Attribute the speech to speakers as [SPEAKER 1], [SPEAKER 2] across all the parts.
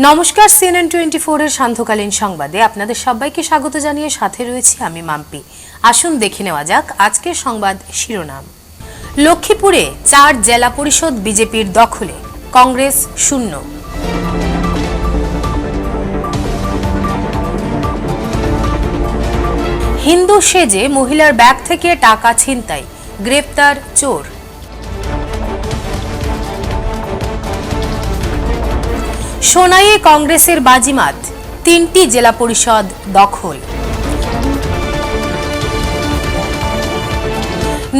[SPEAKER 1] নমস্কার CNN twenty ফোরের সান্ধ্যকালীন সংবাদে আপনাদের সবাইকে স্বাগত জানিয়ে সাথে রয়েছি আমি মাম্পি। আসুন দেখে নেওয়া যাক আজকের সংবাদ শিরোনাম। লক্ষ্মীপুরে চার জেলা পরিষদ বিজেপির দখলে, কংগ্রেস শূন্য। হিন্দু সেজে মহিলার ব্যাগ থেকে টাকা ছিনতাই, গ্রেপ্তার চোর। সোনাইয়ে কংগ্রেসের বাজিমাত, তিনটি জেলা পরিষদ দখল।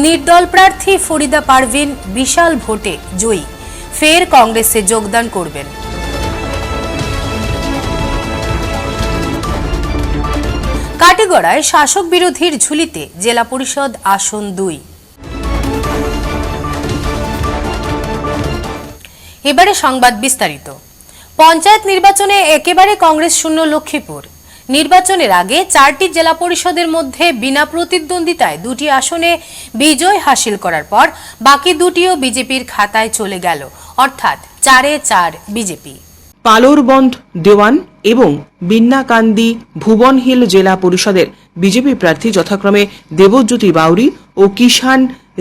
[SPEAKER 1] নির্দল প্রার্থী ফরিদা পারভিন বিশাল ভোটে জয়ী, ফের কংগ্রেসে যোগদান করবেন। কাটিগড়ায় শাসক বিরোধীর ঝুলিতে জেলা পরিষদ আসন দুই। এবারে সংবাদ বিস্তারিত। পঞ্চায়েত নির্বাচনে একেবারে কংগ্রেস শূন্য লক্ষ্মীপুর। নির্বাচনের আগে চারটি জেলা পরিষদের মধ্যে বিনা প্রতিদ্বন্দ্বিতায় দুটি আসনে বিজয় হাসিল করার পর বাকি দুটিও বিজেপির খাতায় চলে গেল। অর্থাৎ চারে চার বিজেপি।
[SPEAKER 2] পালোরবন্দ দেওয়ান এবং বিন্নাকান্দি ভুবনহিল জেলা পরিষদের বিজেপি প্রার্থী যথাক্রমে দেবজ্যোতি বাউরি ও কিষান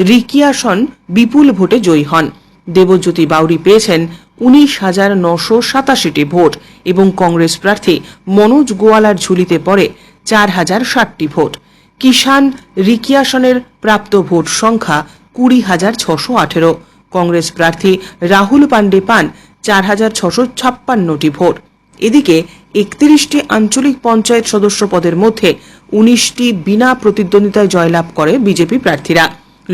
[SPEAKER 2] রিকিয়াসন বিপুল ভোটে জয়ী হন। দেবজ্যোতি বাউরি পেয়েছেন উনিশ হাজার নশো সাতাশিটি ভোট এবং কংগ্রেস প্রার্থী মনোজ গোয়ালার ঝুলিতে পড়ে চার হাজার ষাটটি ভোট। কিষান রিকিয়াসনের প্রাপ্ত ভোট সংখ্যা কুড়ি হাজার ছশো আঠেরো। কংগ্রেস প্রার্থী রাহুল পান্ডে পান চার হাজার ছশো ছাপ্পান্নটি ভোট। এদিকে একত্রিশটি আঞ্চলিক পঞ্চায়েত সদস্য পদের মধ্যে উনিশটি বিনা প্রতিদ্বন্দ্বিতায় জয়লাভ করে বিজেপি প্রার্থীরা।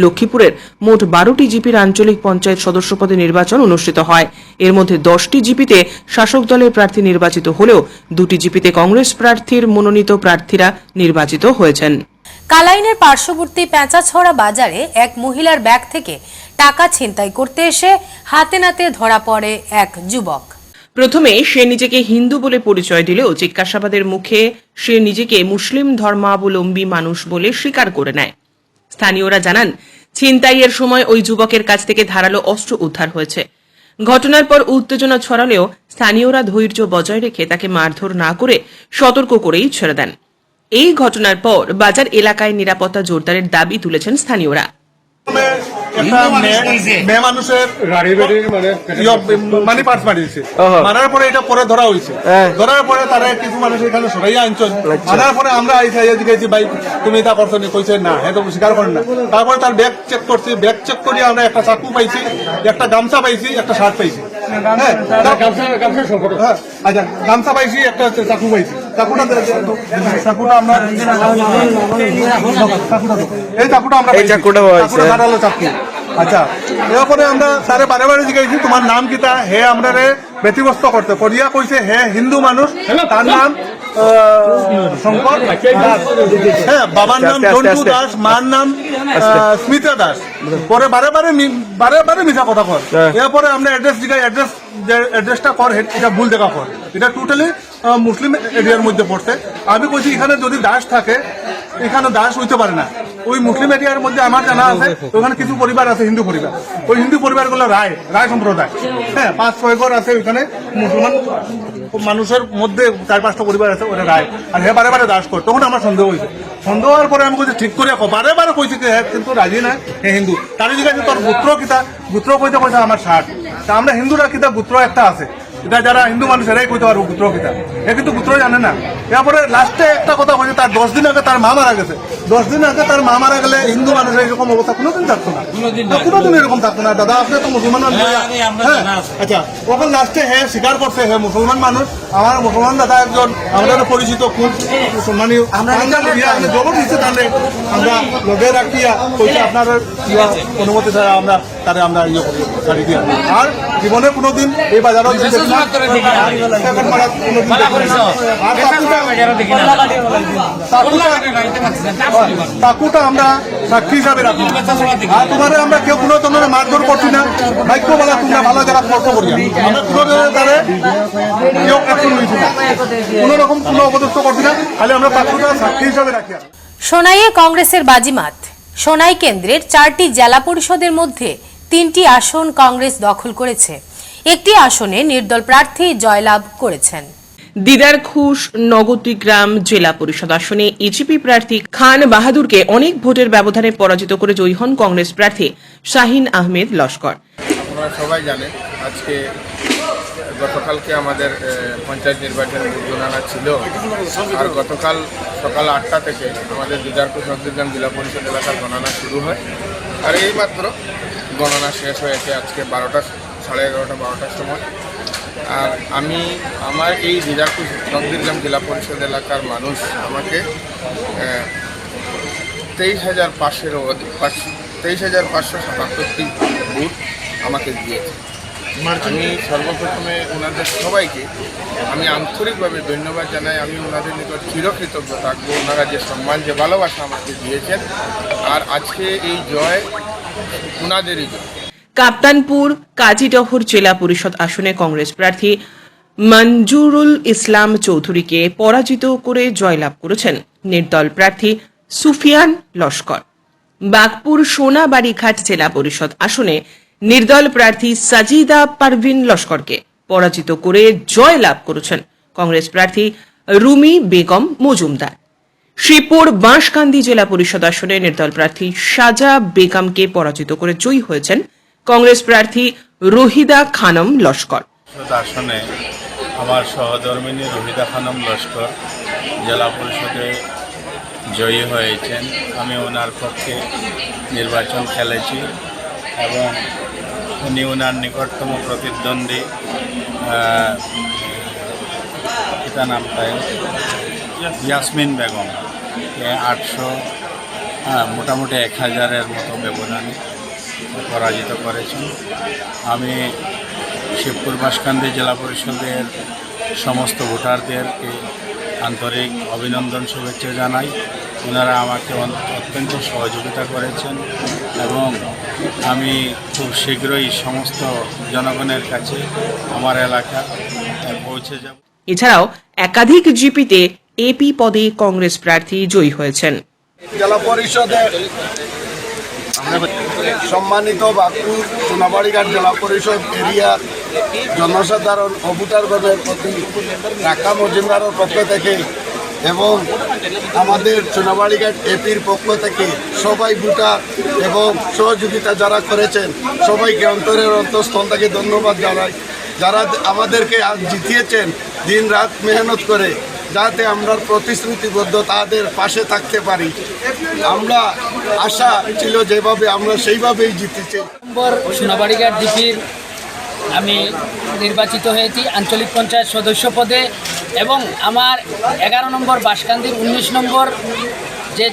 [SPEAKER 2] লক্ষ্মীপুরের মোট বারোটি জিপির আঞ্চলিক পঞ্চায়েত সদস্য পদে নির্বাচন অনুষ্ঠিত হয়। এর মধ্যে দশটি জিপিতে শাসক দলের প্রার্থী নির্বাচিত হলেও দুটি জিপিতে কংগ্রেস প্রার্থীর মনোনীত প্রার্থীরা নির্বাচিত হয়েছেন।
[SPEAKER 1] কালাইনের পার্শ্ববর্তী পেঁচাছড়া বাজারে এক মহিলার ব্যাগ থেকে টাকা ছিনতাই করতে এসে হাতে নাতে ধরা পড়ে এক যুবক।
[SPEAKER 2] প্রথমে সে নিজেকে হিন্দু বলে পরিচয় দিলেও জিজ্ঞাসাবাদের মুখে সে নিজেকে মুসলিম ধর্মাবলম্বী মানুষ বলে স্বীকার করে নেয়। স্থানীয়রা জানান, ছিনতাইয়ের সময় ওই যুবকের কাছ থেকে ধারালো অস্ত্র উদ্ধার হয়েছে। ঘটনার পর উত্তেজনা ছড়ালেও স্থানীয়রা ধৈর্য বজায় রেখে তাকে মারধর না করে সতর্ক করেই ছেড়ে দেন। এই ঘটনার পর বাজার এলাকায় নিরাপত্তা জোরদারের দাবি তুলেছেন স্থানীয়রা।
[SPEAKER 3] মেয়ে- মেয়ে মানুষের
[SPEAKER 4] গাড়ি বাড়ির মানে
[SPEAKER 3] মানি পার্স মারিয়েছে মারার পরে এটা পরে ধরা হয়েছে।
[SPEAKER 4] হ্যাঁ।
[SPEAKER 3] ধরার পরে তারা কিছু মানুষ এখানে সরাইয়া আনছেন মারার পরে আমরা এই সাইজে ভাই তুমি এটা করছ নি? কইছে না হ্যাঁ তো স্বীকার করেন না। তারপরে তার ব্যাগ চেক করছি। ব্যাগ চেক করি আমরা একটা চাকু পাইছি একটা গামছা পাইছি একটা শার্ট পাইছি। হ্যাঁ হ্যাঁ, আচ্ছা গামছা পাইছি একটা চাকু পাইছি। এই চাকুটা। আচ্ছা এরপরে আমরা তারে বারে বারে জিজ্ঞাসি তোমার নাম কিতা হে আমরা রে ব্যতিগ্রস্ত করতে। করিয়া কইছে হে হিন্দু মানুষ তার নাম শঙ্কর? দাস হ্যাঁ বাবার নাম জন্টু দাস মার নাম স্মিতা দাস। পরে বারে বারে বারে বারে মিশা কথা কর।
[SPEAKER 4] হ্যাঁ।
[SPEAKER 3] এরপরে আমরা অ্যাড্রেস দিকে অ্যাড্রেস অ্যাড্রেসটা কর এটা ভুল দেখা কর। এটা টোটালি মুসলিম এরিয়ার মধ্যে পড়ছে। আমি বলছি এখানে যদি দাস থাকে এখানে দাস হইতে পারে না। ওই মুসলিম এরিয়ার মধ্যে আমার জানা আছে, ওখানে কিছু পরিবার আছে, হিন্দু পরিবার। ওই হিন্দু পরিবারগুলো রায় রায় সম্প্রদায়। হ্যাঁ পাঁচ, ছয় ঘর আছে ওইখানে, মুসলমান মানুষের মধ্যে চার, পাঁচটা পরিবার আছে, ওরা রায়। আর হে বারে বারে দাস কর, তখন আমার সন্দেহ হয়েছে। সন্দেহ হওয়ার পরে আমি কইছি, ঠিক করে বারে বারে কইছি হ্যাঁ কিন্তু রাজি না, হে হিন্দু। তার জিজ্ঞাসা তোর গোত্র কিতা গোত্র কইতে কইতে আমার ষাট। তা আমরা হিন্দুরা কিতা গোত্র একটা আছে। এটা যারা হিন্দু মানুষ এরাই কইতে পারব গোত্র কিতা এ কিন্তু গোত্র জানে না। এরপরে লাস্টে একটা কথা বলছে তার দশ দিন আগে তার মা মারা গেছে। দশ দিন আগে তার মা মারা গেলে হিন্দু মানুষের এরকম অবস্থা কোনোদিন থাকতো না। কোনোদিন এরকম থাকতো না। দাদা আপনি তো মুসলমান মানুষ। হ্যাঁ আচ্ছা ওখানে লাস্টে হে স্বীকার করছে হে মুসলমান মানুষ। আমার মুসলমান দাদা একজন আমাদের পরিচিত খুব আমরা জবাব দিচ্ছে তাহলে আমরা লগে রাখিয়া কইছে আপনার অনুমতি ছাড়া আমরা তারে আমরা ইয়ে করি আর জীবনে কোনোদিন এই বাজারত তাকুটা- আমরা সাক্ষী হিসাবে রাখি আর তোমারে আমরা কেউ কোনো ধরনের মারধর করছি না। ভাগ্য বলা তোমরা ভালো জায়গা কষ্ট করি আমরা রকম কোনো অপদস্থ করছি না। খালি আমরা তাকুটা সাক্ষী হিসাবে রাখি।
[SPEAKER 1] সোনাইয়ে কংগ্রেসের বাজিমাত। সোনাই কেন্দ্রের চারটি জেলা পরিষদের মধ্যে তিনটি আসন কংগ্রেস দখল করেছে। একটি আসনে নির্দল প্রার্থী জয়লাভ করেছেন।
[SPEAKER 2] দিদার ঘোষ নগরীগ্রাম জেলা পরিষদ আসনে ইজিপি প্রার্থী খান বাহাদুরকে অনেক ভোটের ব্যবধানে পরাজিত করে জয়ী হন কংগ্রেস প্রার্থী শাহিন আহমেদ লস্কর।
[SPEAKER 4] আপনারা সবাই জানেন আজকে গতকালকে আমাদের পঞ্চায়েত নির্বাচন গণনা ছিল। আর গতকাল সকাল আটটা থেকে আমাদের দিদারপুর নন্দীগ্রাম জেলা পরিষদ এলাকার গণনা শুরু হয়। আর এইমাত্র গণনা শেষ হয়েছে আজকে বারোটা সাড়ে এগারোটা বারোটার সময়। আর আমি আমার এই দিদারপুর নন্দীগ্রাম জেলা পরিষদ এলাকার মানুষ আমাকে তেইশ হাজার পাঁচশোরও অধিক তেইশ হাজার পাঁচশো সাতাত্তরটি বুথ আমাকে দিয়েছে। আমি সর্বপ্রথমে ওনাদের সবাইকে আমি আন্তরিকভাবে ধন্যবাদ জানাই আমি ওনাদের নিকট চিরকৃতজ্ঞ থাকব। ওনারা যে সম্মান যে ভালোবাসা আমাকে দিয়েছেন আর আজকে এই জয় ওনাদেরই জয়।
[SPEAKER 2] কাপ্তানপুর কাজীডহর জেলা পরিষদ আসনে কংগ্রেস প্রার্থী মঞ্জুরুল ইসলাম চৌধুরীকে পরাজিত করে জয়লাভ করেছেন নির্দল প্রার্থী সুফিয়ান লস্কর। বাগপুর সোনাবাড়িঘাট জেলা পরিষদ আসনে নির্দল প্রার্থী সাজিদা পারভিন লস্করকে পরাজিত করে জয় লাভ করেছেন কংগ্রেস প্রার্থী রুমি বেগম মজুমদার। শ্রীপুর বাঁশকান্দি জেলা পরিষদ আসনে নির্দল প্রার্থী সাজা বেগমকে পরাজিত করে জয়ী হয়েছেন কংগ্রেস প্রার্থী রহিদা খানম লস্কর।
[SPEAKER 5] আসনে আমার সহধর্মিনী রহিদা খানম লস্কর জেলা পরিষদে জয়ী হয়েছেন। আমি ওনার পক্ষে নির্বাচন খেলেছি এবং উনি ওনার নিকটতম প্রতিদ্বন্দ্বী পিতা নাম তাই, ইয়াসমিন বেগম। আটশো মোটামুটি এক হাজারের মতো ব্যবধানে পরাজিত করেছেন। আমি শিবপুর বাসকান্দি জেলা পরিষদের সমস্ত ভোটারদেরকে আন্তরিক অভিনন্দন শুভেচ্ছা জানাই। ওনারা আমাকে অত্যন্ত সহযোগিতা করেছেন এবং আমি খুব শীঘ্রই সমস্ত জনগণের কাছে আমার এলাকা পৌঁছে যাব।
[SPEAKER 2] এছাড়াও একাধিক জিপিতে এপি পদে কংগ্রেস প্রার্থী জয়ী হয়েছেন।
[SPEAKER 6] জেলা পরিষদের সম্মানিত বাঁকুড় সোনাবাড়িঘাট জেলা পরিষদ এরিয়ার জনসাধারণ ও ভোটারগণের প্রতি ঢাকা মজুমদারের পক্ষ থেকে এবং আমাদের সোনাবাড়িঘাট এপির পক্ষ থেকে সবাই ভোটার এবং সহযোগিতা যারা করেছেন, সবাইকে অন্তরের অন্তঃস্থল থেকে ধন্যবাদ জানাই। যারা আমাদেরকে আজ জিতিয়েছেন দিন রাত মেহনত করে যাতে আমরা প্রতিশ্রুতিবদ্ধ তাদের পাশে থাকতে পারি। আমরা আশা ছিল যেভাবে আমরা সেইভাবেই জিতেছি।
[SPEAKER 7] সোনাবাড়িঘাট ডিপির আমি নির্বাচিত হয়েছি আঞ্চলিক পঞ্চায়েত সদস্য পদে এবং আমার এগারো নম্বর বাসকান্দির উনিশ নম্বর যে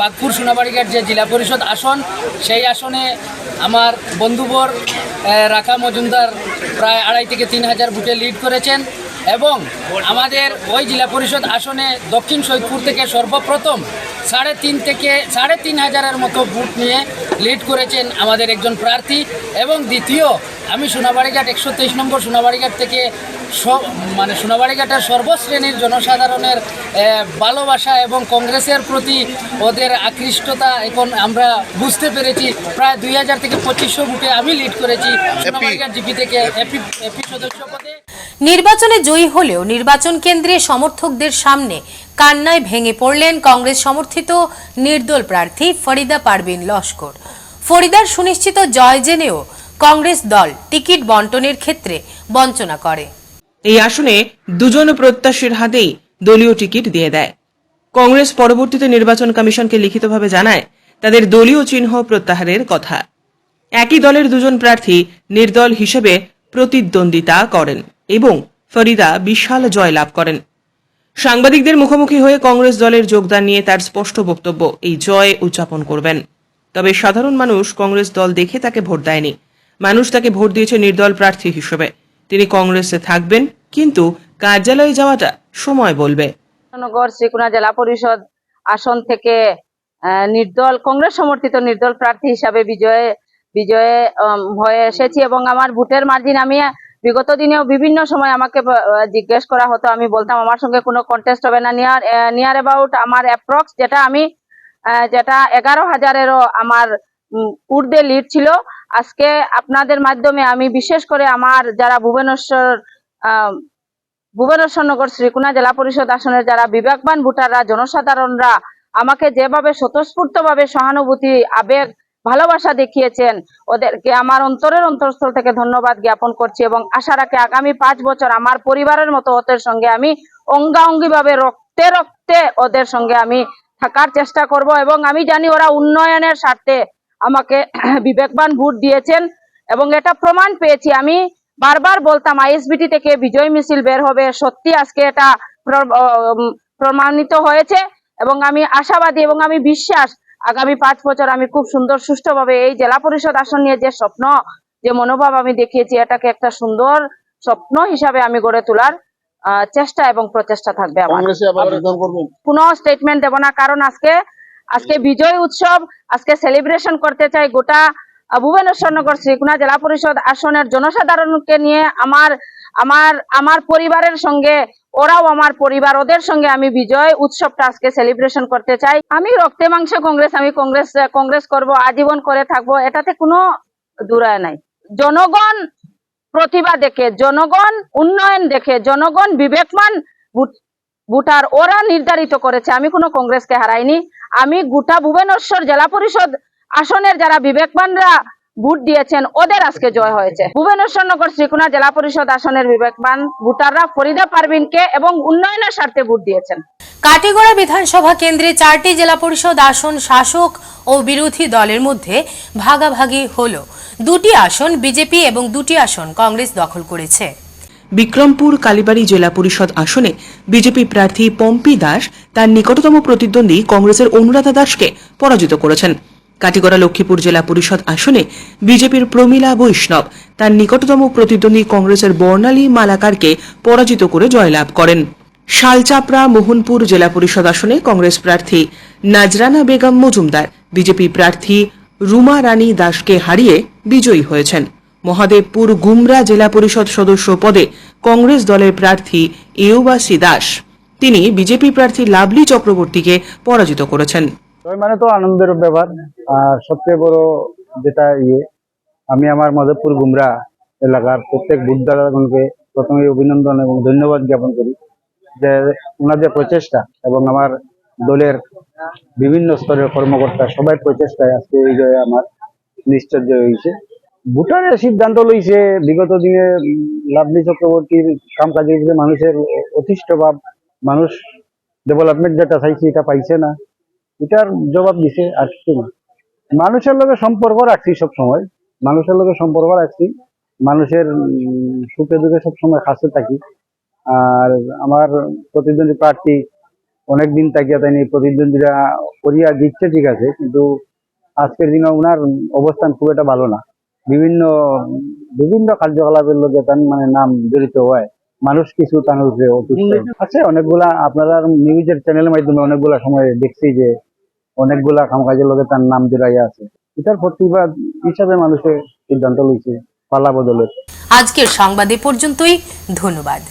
[SPEAKER 7] বাগপুর সোনাবাড়িঘাট যে জেলা পরিষদ আসন, সেই আসনে আমার বন্ধুবর রাখা মজুমদার প্রায় আড়াই থেকে তিন হাজার ভোটে লিড করেছেন। এবং আমাদের ওই জেলা পরিষদ আসনে দক্ষিণ সৈদপুর থেকে সর্বপ্রথম সাড়ে তিন থেকে সাড়ে তিন হাজারের মতো ভোট নিয়ে লিড করেছেন আমাদের একজন প্রার্থী এবং দ্বিতীয় আমি সোনাবাড়িঘাট একশো তেইশ নম্বর সোনাবাড়িঘাট থেকে স- মানে সোনাবাড়িঘাটের সর্বশ্রেণীর জনসাধারণের ভালোবাসা এবং কংগ্রেসের প্রতি ওদের আকৃষ্টতা এখন আমরা বুঝতে পেরেছি। প্রায় দুই হাজার থেকে পঁচিশশো ভোটে আমি লিড করেছি সোনাবাড়িঘাট জিপি থেকে এপি এপি সদস্য।
[SPEAKER 1] নির্বাচনে জয়ী হলেও নির্বাচন কেন্দ্রে সমর্থকদের সামনে কান্নায় ভেঙে পড়লেন কংগ্রেস সমর্থিত নির্দল প্রার্থী ফরিদা পারভিন লস্কর। ফরিদার সুনিশ্চিত জয় জেনেও কংগ্রেস দল টিকিট বন্টনের ক্ষেত্রে বঞ্চনা করে।
[SPEAKER 2] এই আসনে দুজন প্রত্যাশীর হাতেই দলীয় টিকিট দিয়ে দেয়। কংগ্রেস পরবর্তীতে নির্বাচন কমিশনকে লিখিতভাবে জানায়, তাদের দলীয় চিহ্ন প্রত্যাহারের কথা। একই দলের দুজন প্রার্থী নির্দল হিসেবে প্রতিদ্বন্দ্বিতা করেন। এবং ফরিদা বিশাল জয় লাভ করেন। সাংবাদিকদের মুখোমুখি হয়ে কংগ্রেস দলের যোগদান নিয়ে তার স্পষ্ট বক্তব্য, এই জয় উদযাপন করবেন। তবে সাধারণ মানুষ কংগ্রেস দল দেখে তাকে ভোট দেয়নি। মানুষ তাকে ভোট দিয়েছে নির্দল প্রার্থী হিসেবে। তিনি কংগ্রেসে থাকবেন, কিন্তু কার্যালয়ে যাওয়াটা সময় বলবে।
[SPEAKER 8] নগর শ্রীকুনা জেলা পরিষদ আসন থেকে নির্দল, কংগ্রেস সমর্থিত নির্দল প্রার্থী হিসাবে বিজয়ে বিজয়ে হয়ে এসেছি এবং আমার ভোটের মার্জিন আমি বিগত দিনেও বিভিন্ন সময় আমাকে জিজ্ঞেস করা হতো আমি বলতাম আমার সঙ্গে কোনো কন্টেস্ট হবে না নিয়ার নিয়ার অ্যাবাউট আমার অ্যাপ্রক্স যেটা আমি যেটা এগারো হাজারেরও আমার ঊর্ধ্বে লিড ছিল। আজকে আপনাদের মাধ্যমে আমি বিশেষ করে আমার যারা ভুবনেশ্বর আহ, ভুবনেশ্বরনগর শ্রীকুনা জেলা পরিষদ আসনের যারা বিবেকবান ভোটাররা জনসাধারণরা আমাকে যেভাবে স্বতঃস্ফূর্তভাবে সহানুভূতি আবেগ ভালোবাসা দেখিয়েছেন। ওদেরকে আমার অন্তরের অন্তরস্থল থেকে ধন্যবাদ জ্ঞাপন করছি এবং আশা রাখি আগামী পাঁচ বছর আমার পরিবারের মতো ওদের সঙ্গে আমি অঙ্গাঙ্গি ভাবে রক্তে রক্তে ওদের সঙ্গে আমি থাকার চেষ্টা করব এবং আমি জানি ওরা উন্নয়নের স্বার্থে আমাকে বিবেকবান ভোট দিয়েছেন এবং এটা প্রমাণ পেয়েছি। আমি বারবার বলতাম, আইএসবিটি থেকে বিজয় মিছিল বের হবে। সত্যি আজকে এটা প্রমাণিত হয়েছে এবং আমি আশাবাদী এবং আমি বিশ্বাস আগামী পাঁচ বছর আমি খুব সুন্দর সুষ্ঠুভাবে এই জেলা পরিষদ আসন নিয়ে যে স্বপ্ন যে মনোভাব আমি দেখিয়েছি এটাকে একটা সুন্দর স্বপ্ন হিসাবে আমি গড়ে তোলার আহ, চেষ্টা এবং প্রচেষ্টা থাকবে কোনো স্টেটমেন্ট দেব না কারণ আজকে আজকে বিজয় উৎসব আজকে সেলিব্রেশন করতে চাই গোটা আহ, ভুবনেশ্বরনগর শ্রীকুনা জেলা পরিষদ আসনের জনসাধারণকে নিয়ে আমার আমার আমার পরিবারের সঙ্গে, ওরাও আমার পরিবার, ওদের সঙ্গে আমি বিজয় উৎসবটা আজকে সেলিব্রেশন করতে চাই। আমি রক্তে মাংস কংগ্রেস আমি কংগ্রেস কংগ্রেস করব, আজীবন করে থাকব, এটাতে কোনো দূরায় নাই। জনগণ প্রতিভা দেখে, জনগণ উন্নয়ন দেখে, জনগণ বিবেকমান ভোট- ভোটার ওরা নির্ধারিত করেছে, আমি কোনো কংগ্রেসকে হারাইনি। আমি গোটা ভুবনেশ্বর জেলা পরিষদ আসনের যারা বিবেকবানরা ভোট দিয়েছেন ওদের আজকে জয় হয়েছে। ভুবনেশ্বর নগর শ্রীকুনা জেলা পরিষদ আসনের বিবেকবান ভোটাররা ফরিদা পারভিনকে এবং উন্নয়নের স্বার্থে ভোট দিয়েছেন।
[SPEAKER 1] কাটিগড়া বিধানসভা কেন্দ্রে চারটি জেলা পরিষদ আসন শাসক ও বিরোধী দলের মধ্যে ভাগাভাগি হল। দুটি আসন বিজেপি এবং দুটি আসন কংগ্রেস দখল করেছে।
[SPEAKER 2] বিক্রমপুর কালীবাড়ি জেলা পরিষদ আসনে বিজেপি প্রার্থী পম্পি দাস তার নিকটতম প্রতিদ্বন্দ্বী কংগ্রেসের অনুরাধা দাসকে পরাজিত করেছেন। কাটিগড়া লক্ষ্মীপুর জেলা পরিষদ আসনে বিজেপির প্রমীলা বৈষ্ণব তার নিকটতম প্রতিদ্বন্দ্বী কংগ্রেসের বর্ণালী মালাকারকে পরাজিত করে জয়লাভ করেন। শালচাপড়া মোহনপুর জেলা পরিষদ আসনে কংগ্রেস প্রার্থী নাজরানা বেগম মজুমদার, বিজেপি প্রার্থী রুমা রানী দাসকে হারিয়ে বিজয়ী হয়েছেন। মহাদেবপুর গুমরা জেলা পরিষদ সদস্য পদে কংগ্রেস দলের প্রার্থী এওবাসী দাস। তিনি বিজেপি প্রার্থী লাভলি চক্রবর্তীকে পরাজিত করেছেন।
[SPEAKER 9] মানে তো আনন্দের ব্যাপার। আর সবচেয়ে বড় যেটা ইয়ে আমি আমার মাধবপুর গুমরা এলাকার প্রত্যেক বুদ্ধদারগণকে প্রথমে অভিনন্দন এবং ধন্যবাদ জ্ঞাপন করি যে ওনাদের প্রচেষ্টা এবং আমার দলের বিভিন্ন স্তরের কর্মকর্তা সবাই প্রচেষ্টায় আজকে এই জয় আমার নিশ্চয় জয় হয়েছে। ভুটানের সিদ্ধান্ত লইছে, বিগত দিনে লাভলি চক্রবর্তীর কাম কাজে মানুষের অতিষ্ঠ ভাব, মানুষ ডেভেলপমেন্ট যেটা চাইছে এটা পাইছে না, এটার জবাব দিছে আর কিছু না। মানুষের লগে সম্পর্ক রাখছি সব সময় মানুষের লগে সম্পর্ক রাখছি। মানুষের সুখে দুঃখে সবসময় কাছে থাকি। আর আমার প্রতিদ্বন্দ্বী প্রার্থী অনেকদিন তাকিয়া তাই নিয়ে প্রতিদ্বন্দ্বীরা করিয়া দিচ্ছে ঠিক আছে কিন্তু আজকের দিনে ওনার অবস্থান খুব একটা ভালো না। বিভিন্ন বিভিন্ন কার্যকলাপের লোকে তার মানে নাম জড়িত হয়। মানুষ কিছু তার উপরে অতিষ্ঠ। আছে অনেকগুলা আপনারা নিউজের চ্যানেলের মাধ্যমে অনেকগুলা সময় দেখছি যে অনেকগুলা কামকাজের লোকের তার নাম জড়াইয়া আছে। এটার প্রতিবাদ হিসাবে মানুষের সিদ্ধান্ত লইছে পালা বদলের।
[SPEAKER 1] আজকের সংবাদে পর্যন্তই, ধন্যবাদ।